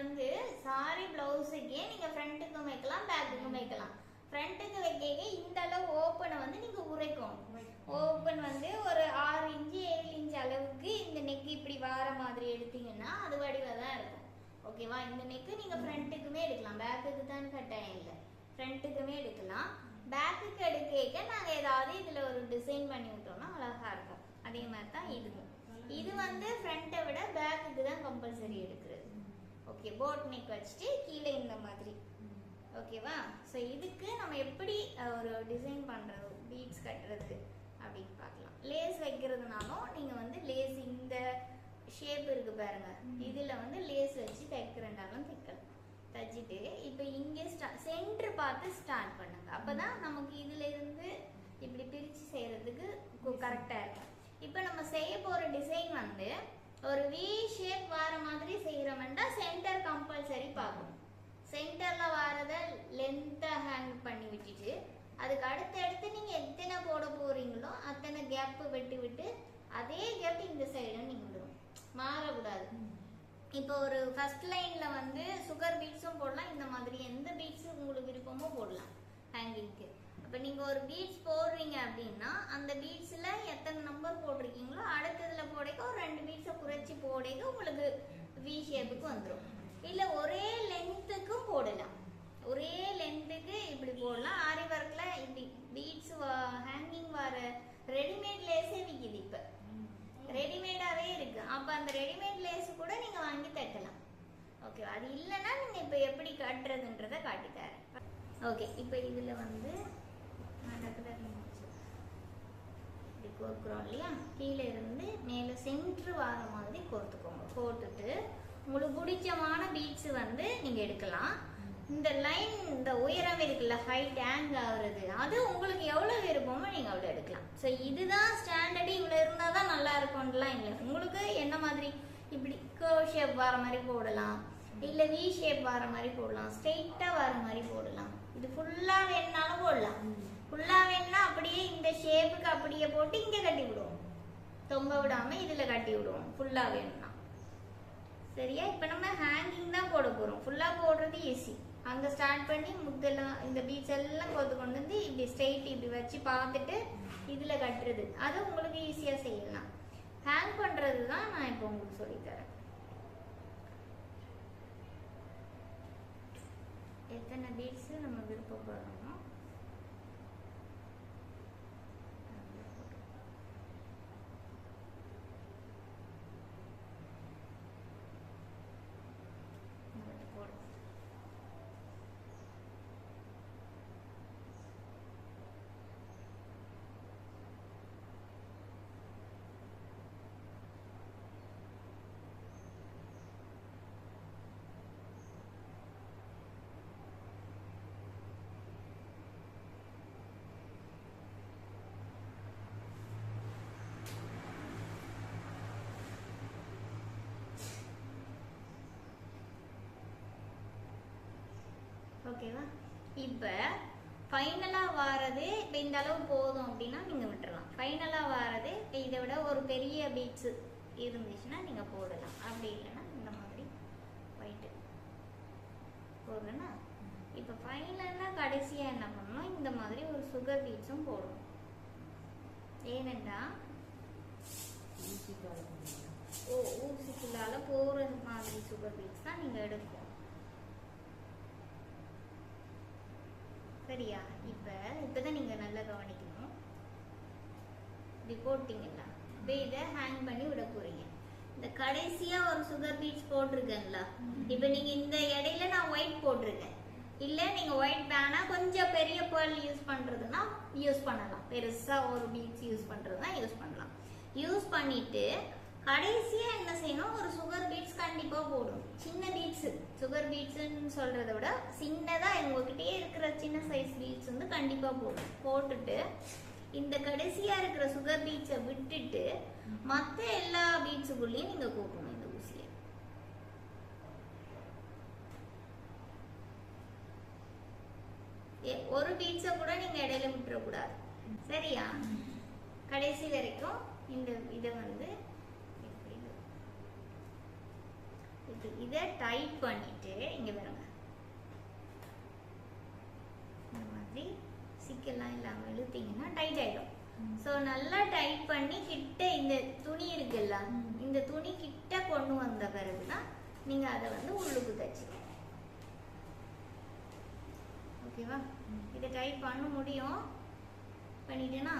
வந்து சாரி பிளவுஸுக்கே நீங்கள் ஃப்ரண்ட்டுக்கும் வைக்கலாம் பேக்குக்கும் வைக்கலாம். ஃப்ரண்ட்டுக்கு வைக்க இந்த அளவு ஓப்பனை வந்து நீங்கள் உரைக்கணும். ஓப்பன் வந்து ஒரு ஆறு இன்ச்சு ஏழு இன்ச் அளவுக்கு இந்த நெக் இப்படி வார மாதிரி எடுத்தீங்கன்னா அது வடிவாக தான் இருக்கும். ஓகேவா இந்த நெக்கு நீங்கள் ஃப்ரண்ட்டுக்குமே எடுக்கலாம். பேக்குக்கு தான் கட்டாயம் இல்லை. ஃப்ரண்ட்டுக்குமே எடுக்கலாம். பேக்குக்கு எடுக்க நாங்கள் ஏதாவது இதில் ஒரு டிசைன் பண்ணி விட்டோம்னா அழகாக இருக்கும். அதே மாதிரி தான் இதுவும். இது வந்து ஃப்ரண்ட்டை விட பேக்குக்கு தான் கம்பல்சரி எடுக்கிறது. ஓகே போட் நெக் வச்சுட்டு கீழே இந்த மாதிரி. ஓகேவா ஸோ இதுக்கு நம்ம எப்படி ஒரு டிசைன் பண்ணுறது பீட்ஸ் கட்டுறது அப்படின்னு பார்க்கலாம். லேஸ் வைக்கிறதுனாலும் நீங்கள் வந்து லேஸ் இந்த ஷேப் இருக்கு பாருங்க. இதில் வந்து லேஸ் வச்சு தைக்கிறனாலும் தைக்கலாம். தைச்சிட்டு இப்போ இங்கே ஸ்டா சென்டர் பார்த்து ஸ்டார்ட் பண்ணுங்க. அப்போ தான் நமக்கு இதுல இருந்து இப்படி பிரித்து செய்கிறதுக்கு கரெக்டாக இருக்கும். இப்போ நம்ம செய்ய போகிற டிசைன் வந்து ஒரு வி ஷேப் வர மாதிரி செய்கிறோம்னா சென்டர் கம்பல்சரி பார்க்கணும். சென்டர்ல வரத லென்த்தா ஹேங் பண்ணி விட்டுட்டு அதுக்கு அடுத்து அடுத்து நீங்க எத்தனை போட போறீங்களோ அத்தனை கேப் விட்டு விட்டு அதே கேப் இந்த சைடும் நீங்க விடணும். மாறக்கூடாது. இப்போ ஒரு ஃபர்ஸ்ட் லைன்ல வந்து சுகர் பீட்ஸும் போடலாம். இந்த மாதிரி எந்த பீட்ஸ் உங்களுக்கு விருப்பமோ போடலாம். ஹேங்கிங்க்கு இப்போ நீங்கள் ஒரு பீட்ஸ் போடுறீங்க அப்படின்னா அந்த பீட்ஸில் எத்தனை நம்பர் போட்டிருக்கீங்களோ அடுத்ததில் போடைக்க ஒரு ரெண்டு பீட்ஸை குறைச்சி போடைக்க உங்களுக்கு வி ஷேப்புக்கு வந்துடும் இல்லை ஒரே லென்த்துக்கும் போடலாம். ஒரே லென்த்துக்கு இப்படி போடலாம். ஆரி ஒர்க்கில் இப்படி பீட்ஸ் ஹேங்கிங் வர ரெடிமேட் லேஸே விற்கிது இப்போ. ரெடிமேடாவே இருக்குது அப்போ அந்த ரெடிமேட் லேஸ் கூட நீங்கள் வாங்கி தைக்கலாம். ஓகே அது இல்லைன்னா நீங்கள் இப்போ எப்படி கட்டுறதுன்றதை காட்டித்தரேன் ஓகே இப்போ இதில் வந்து நான் இப்படி கோர்க்குறோம் இல்லையா? கீழே இருந்து மேலே சென்ட்ரு வர மாதிரி கோர்த்துக்கோங்க. கோர்த்துட்டு உங்களுக்கு பிடிச்சமான பீட்ஸ் வந்து நீங்கள் எடுக்கலாம். இந்த லைன் இந்த உயரம் இருக்குல்ல ஹைட் ஹேங் ஆகுறது அது உங்களுக்கு எவ்வளோ விருப்பமோ நீங்கள் அவ்வளோ எடுக்கலாம். ஸோ இதுதான் ஸ்டாண்டர்டு இவ்வளோ இருந்தால் தான் நல்லா இருக்கும்லாம் இல்லை. உங்களுக்கு என்ன மாதிரி? இப்படி கோ ஷேப் வர மாதிரி போடலாம். இல்லை வி ஷேப் வர மாதிரி போடலாம். ஸ்ட்ரெயிட்டாக வர மாதிரி போடலாம். இது ஃபுல்லாக வேணுனாலும் போடலாம் ஃபுல்லாக வேணும்னா அப்படியே இந்த ஷேப்புக்கு அப்படியே போட்டு இங்கே கட்டி விடுவோம். தொங்க விடாமல் இதில் கட்டி விடுவோம். ஃபுல்லாக வேணும்னா சரியா? இப்போ நம்ம ஹேங்கிங் தான் போட போகிறோம் ஃபுல்லாக போடுறது ஈஸி அங்கே ஸ்டார்ட் பண்ணி முத்தெல்லாம் இந்த பீச் எல்லாம் கொத்து கொண்டு வந்து இப்படி ஸ்ட்ரெயிட் இப்படி வச்சு பார்த்துட்டு இதில் கட்டுறது. அது உங்களுக்கு ஈஸியாக செய்யலாம். ஹேங் பண்ணுறது தான் நான் இப்போ உங்களுக்கு சொல்லித்தரேன் எத்தனை பீட்ஸு நம்ம விருப்பப்படுறோமோ ஓகேவா? இப்போ ஃபைனலாக வாரது இப்போ இந்த அளவு போதும் அப்படின்னா நீங்கள் விட்டுறலாம். ஃபைனலாக வாரது இப்போ இதை விட ஒரு பெரிய பீட்ஸு இருந்துச்சுன்னா நீங்கள் போடலாம். அப்படி இல்லைன்னா இந்த மாதிரி ஒயிட்டு போடுறேன்னா இப்போ ஃபைனலாக கடைசியாக என்ன பண்ணணும்? இந்த மாதிரி ஒரு சுகர் பீட்ஸும் போடணும். ஏனென்றா? ஓ ஊசிக்குள்ளால போகிற மாதிரி சுகர் பீட்ஸ் தான் நீங்கள் எடுக்கணும். சரியா இப்போ தான் நீங்கள் நல்லா கவனிக்கணும். இப்படி போட்டிங்களா இப்போ இதை ஹேங் பண்ணி விட போறீங்க இந்த கடைசியாக ஒரு சுகர் பீட்ஸ் போட்டிருக்கேன்ல. இப்போ நீங்கள் இந்த இடையில நான் ஒயிட் போட்டிருக்கேன். இல்லை நீங்கள் ஒயிட் வேணா கொஞ்சம் பெரிய பேர்ல் யூஸ் பண்ணுறதுன்னா யூஸ் பண்ணலாம். பெருசாக ஒரு பீட்ஸ் யூஸ் பண்ணுறதுனா யூஸ் பண்ணலாம். யூஸ் பண்ணிட்டு கடைசியாக என்ன செய்யணும்? ஒரு சுகர் பீட்ஸ் கண்டிப்பாக போடும் சின்ன பீட்ஸு சுகர் பீட்ஸுன்னு சொல்கிறத விட சின்னதாக உங்ககிட்டயே இருக்கிற சின்ன சைஸ் பீட்ஸ் வந்து கண்டிப்பாக போடும் போட்டுட்டு இந்த கடைசியாக இருக்கிற சுகர் பீட்ஸை விட்டுட்டு மற்ற எல்லா பீட்ஸுக்குள்ளேயும் நீங்கள் கூட்டணும் இந்த ஊசியை. ஒரு பீட்ஸை கூட நீங்கள் இடையில விட்டுறக்கூடாது. சரியா? கடைசி வரைக்கும் இந்த இதை வந்து இப்படி இது இதை டைட் பண்ணிட்டு இங்க பாருங்க. இந்த மாதிரி சிக்கெல்லாம் இல்லாம இழுத்தீங்கன்னா டைட் ஆயிடும். ஸோ நல்லா டைட் பண்ணி கிட்ட இந்த துணி இருக்குல்ல. இந்த துணி கிட்ட கொண்டு வந்த பிறகு தான் நீங்க அதை வந்து உள்ளுக்கு தச்சுக்கணும். ஓகேவா இதை டைட் பண்ண முடியும். பண்ணிட்டேனா?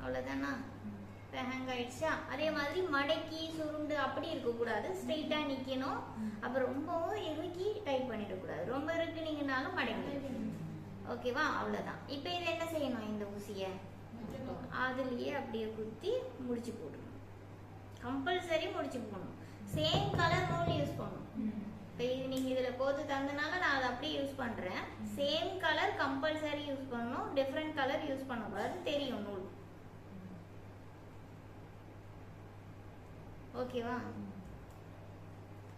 அவ்வளோதானா இப்போ ஹேங் ஆயிடுச்சா அதே மாதிரி மடக்கி சுருண்டு அப்படி இருக்கக்கூடாது. ஸ்ட்ரெயிட்டாக நிற்கணும் அப்புறம் ரொம்பவும் இறுக்கி டைட் பண்ணிடக்கூடாது. ரொம்ப இருக்குனீங்கனாலும் மடக்கி. ஓகேவா? அவ்வளோதான் இப்போ இது என்ன செய்யணும் இந்த ஊசியை? அதுலேயே அப்படியே குத்தி முடிச்சு போடணும். கம்பல்சரி முடிச்சு போடணும். சேம் கலர் நூல் யூஸ் பண்ணணும். இப்போ இது நீங்கள் இதில் கோத்து தந்தனால நான் அதை அப்படியே யூஸ் பண்ணுறேன் சேம் கலர் கம்பல்சரி யூஸ் பண்ணணும். டிஃப்ரெண்ட் கலர் யூஸ் பண்ணக்கூடாது தெரியும் நூல். ஓகேவா?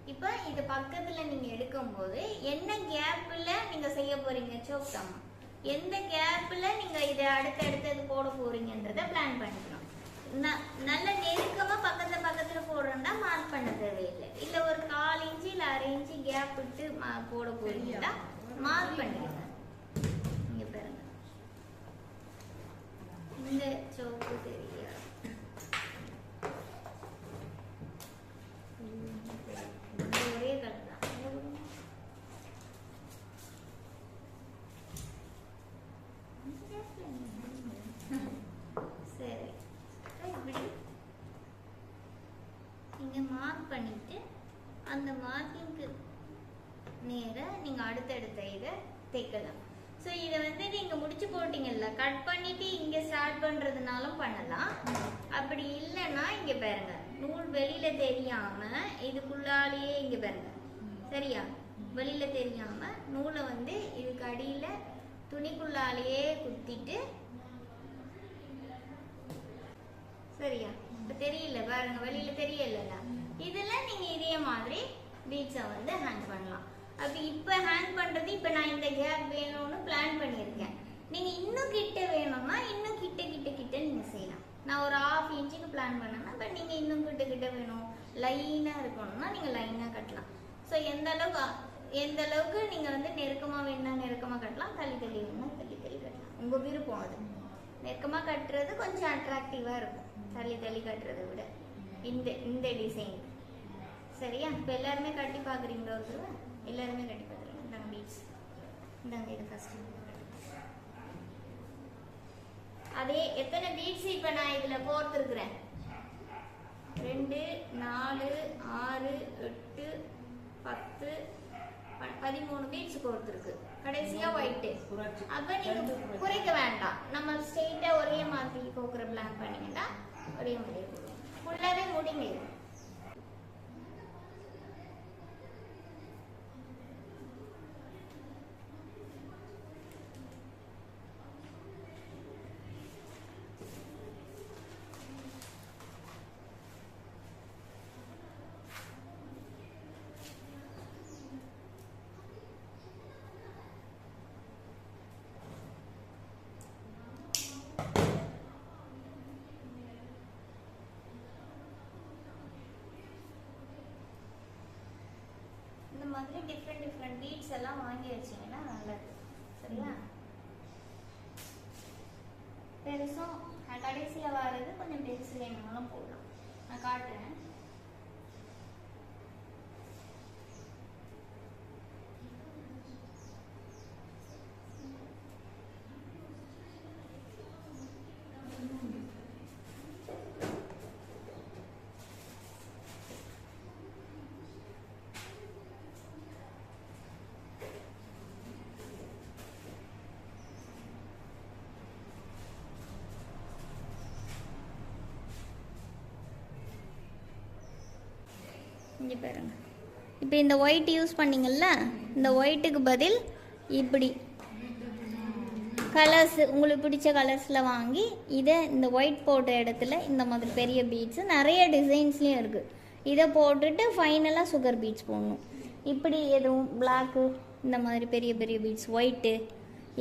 இப்போ இது பக்கத்துல நீங்க எடுக்கும்போது என்ன கேப்ல நீங்க செய்ய போறீங்க சோப்டாமா எந்த கேப்ல நீங்க இதை அடுத்தடுத்தது போட போறீங்கன்றத பிளான் பண்ணிக்கணும். ந- நல்ல நெருக்கமா பக்கத்துல பக்கத்துல போடுறோம்னா மார்க் பண்ண தேவையில்லை. இல்ல ஒரு கால் இன்ச்சு இல்ல அரை இன்ச்சு கேப் விட்டு மா- போட போறீங்கன்னா மார்க் பண்ணிடுங்க இங்க பாருங்க. இந்த சோப்பு தெரியாது இது ஒரே கலர் தான் சரி இப்படி பண்ணிவிட்டு பண்ணிட்டு அந்த மார்க்கிங்க்கு நேராக நீங்கள் அடுத்தடுத்த இதை தைக்கலாம். ஸோ இதை வந்து நீங்கள் முடிச்சு போட்டிங்கல்ல கட் பண்ணிட்டு இங்கே ஸ்டார்ட் பண்ணுறதுனாலும் பண்ணலாம். அப்படி இல்லைன்னா இங்கே பாருங்க நூல் வெளியில தெரியாமல் இதுக்குள்ளாலேயே இங்கே பாருங்க. சரியா? வெளியில தெரியாமல் நூலை வந்து இதுக்கு அடியில் துணிக்குள்ளாலேயே குத்திட்டு சரியா? இப்போ தெரியல பாருங்க வெளியில தெரியல இதில் நீங்கள் இதே மாதிரி பீட்ஸை வந்து ஹேங் பண்ணலாம். அப்படி இப்போ ஹேங் பண்ணுறது இப்போ நான் இந்த கேப் வேணும்னு பிளான் பண்ணியிருக்கேன். நீங்கள் இன்னும் கிட்ட வேணும்னா இன்னும் கிட்ட கிட்ட கிட்ட நீங்கள் செய்யலாம். நான் ஒரு ஆஃப் இன்ச்சுக்கு பிளான் பண்ணேன்னா பட் நீங்கள் இன்னும் கிட்ட கிட்ட வேணும். லைனாக இருக்கணும்னா நீங்கள் லைனாக கட்டலாம். ஸோ எந்த அளவுக்கு எந்த அளவுக்கு நீங்கள் வந்து நெருக்கமாக வேணும்னா நெருக்கமாக கட்டலாம் தள்ளி தள்ளி வேணும்னா தள்ளி தள்ளி கட்டலாம். உங்கள் விருப்பம் அது. நெருக்கமாக கட்டுறது கொஞ்சம் அட்ராக்டிவாக இருக்கும். தள்ளி தள்ளி கட்டுறதை விட. இந்த இந்த டிசைன் சரியா? இப்போ எல்லாருமே கட்டி பார்க்குறீங்களா ஒரு தடவை? எல்லாருமே கட்டி பார்க்குறீங்க இந்தாங்க பீட்ஸ் இந்தாங்க இது ஃபர்ஸ்ட் அதே எத்தனை பீட்ஸ் இப்போ நான் இதில் கோர்த்துருக்குறேன்? ரெண்டு நாலு ஆறு எட்டு பத்து ப- பதிமூணு பீட்ஸ் கோர்த்துருக்கு. கடைசியா ஒயிட்டு அப்ப நீங்க குறைக்க வேண்டாம். நம்ம ஸ்ட்ரெயிட்டா ஒரே மாதிரி கோக்குற பிளான் பண்ணீங்கன்னா ஒரே மாதிரி ஃபுல்லாவே முடிங்க இது. இந்த மாதிரி டிஃப்ரெண்ட் டிஃப்ரெண்ட் பீட்ஸ் எல்லாம் வாங்கி இங்கே பாருங்க. இப்போ இந்த ஒயிட் யூஸ் பண்ணிங்கள்ல இந்த ஒயிட்டுக்கு பதில் இப்படி. கலர்ஸ் உங்களுக்கு பிடிச்ச கலர்ஸில் வாங்கி இதை இந்த ஒயிட் போட்ட இடத்துல இந்த மாதிரி பெரிய பீட்ஸு நிறைய டிசைன்ஸ்லேயும் இருக்குது இதை போட்டுட்டு ஃபைனலாக சுகர் பீட்ஸ் போடணும். இப்படி எதுவும் பிளாக்கு இந்த மாதிரி பெரிய பெரிய பீட்ஸ் ஒயிட்டு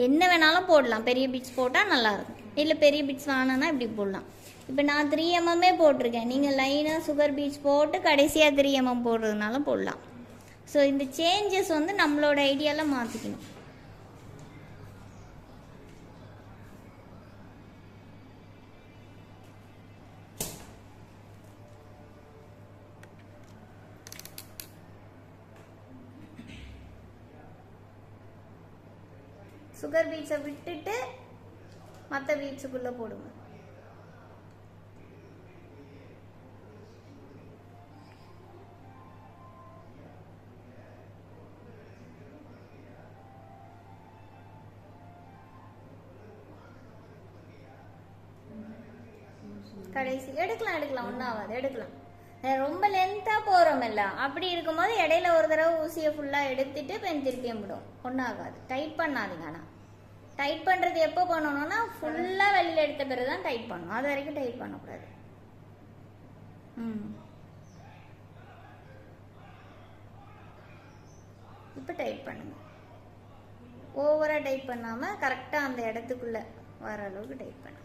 என்ன வேணாலும் போடலாம். பெரிய பீட்ஸ் போட்டால் நல்லாயிருக்கும் இல்லை பெரிய பீட்ஸ் வேணும்னா இப்படி போடலாம். இப்போ நான் த்ரீ எம்எம்மே போட்டிருக்கேன். நீங்கள் லைனாக சுகர் பீட்ஸ் போட்டு கடைசியாக த்ரீ எம்எம் போடுறதுனால போடலாம். ஸோ இந்த சேஞ்சஸ் வந்து நம்மளோட ஐடியாவில் மாற்றிக்கணும் சுகர் பீட்ஸை விட்டுட்டு மற்ற பீட்ஸுக்குள்ளே போடுங்க. கடைசி. எடுக்கலாம் எடுக்கலாம். ஒன்றும் ஆகாது. எடுக்கலாம். ரொம்ப லென்த்தாக போகிறோமில்ல அப்படி இருக்கும்போது இடையில ஒரு தடவை ஊசியை ஃபுல்லாக எடுத்துட்டு பெண் திருப்பியும் விடும் ஒன்றும் ஆகாது. டைட் பண்ணாதீங்க ஆனால் டைட் பண்ணுறது எப்போ பண்ணணும்னா ஃபுல்லாக வெளியில் எடுத்த பிறகு தான் டைட் பண்ணணும் அது வரைக்கும் டைட் பண்ணக்கூடாது. ம். இப்போ டைட் பண்ணுங்க. ஓவராக டைட் பண்ணாமல் கரெக்டாக அந்த இடத்துக்குள்ளே வர அளவுக்கு டைட் பண்ணுங்க.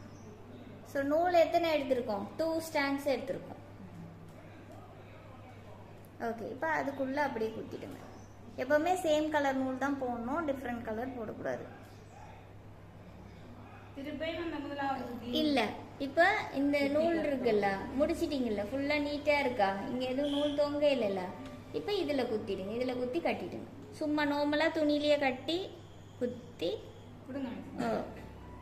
ஸோ நூல் எத்தனை எடுத்திருக்கோம்? டூ ஸ்டாண்ட்ஸ் எடுத்திருக்கோம். ஓகே இப்போ அதுக்குள்ளே அப்படியே குத்திடுங்க. எப்போவுமே சேம் கலர் நூல் தான் போடணும் டிஃப்ரெண்ட் கலர் போடக்கூடாது. இல்லை இப்போ இந்த நூல் இருக்குல்ல முடிச்சிட்டீங்கல்ல ஃபுல்லாக நீட்டாக இருக்கா? இங்கே எதுவும் நூல் தொங்க இல்லைல்ல. இப்போ இதில் குத்திடுங்க இதில் குத்தி கட்டிடுங்க. சும்மா நார்மலாக துணியிலேயே கட்டி குத்தி கொடுங்க. ஓ,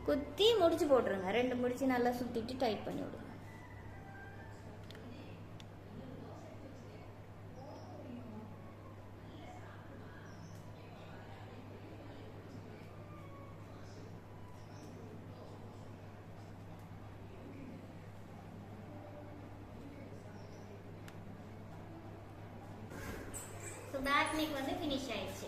குத்தி முடிச்சு போட்டுருங்க. ரெண்டு முடிச்சு நல்லா சுத்திட்டு டைட் பண்ணி விடுங்க. ஸோ நெக் வந்து ஃபினிஷ் ஆயிடுச்சு.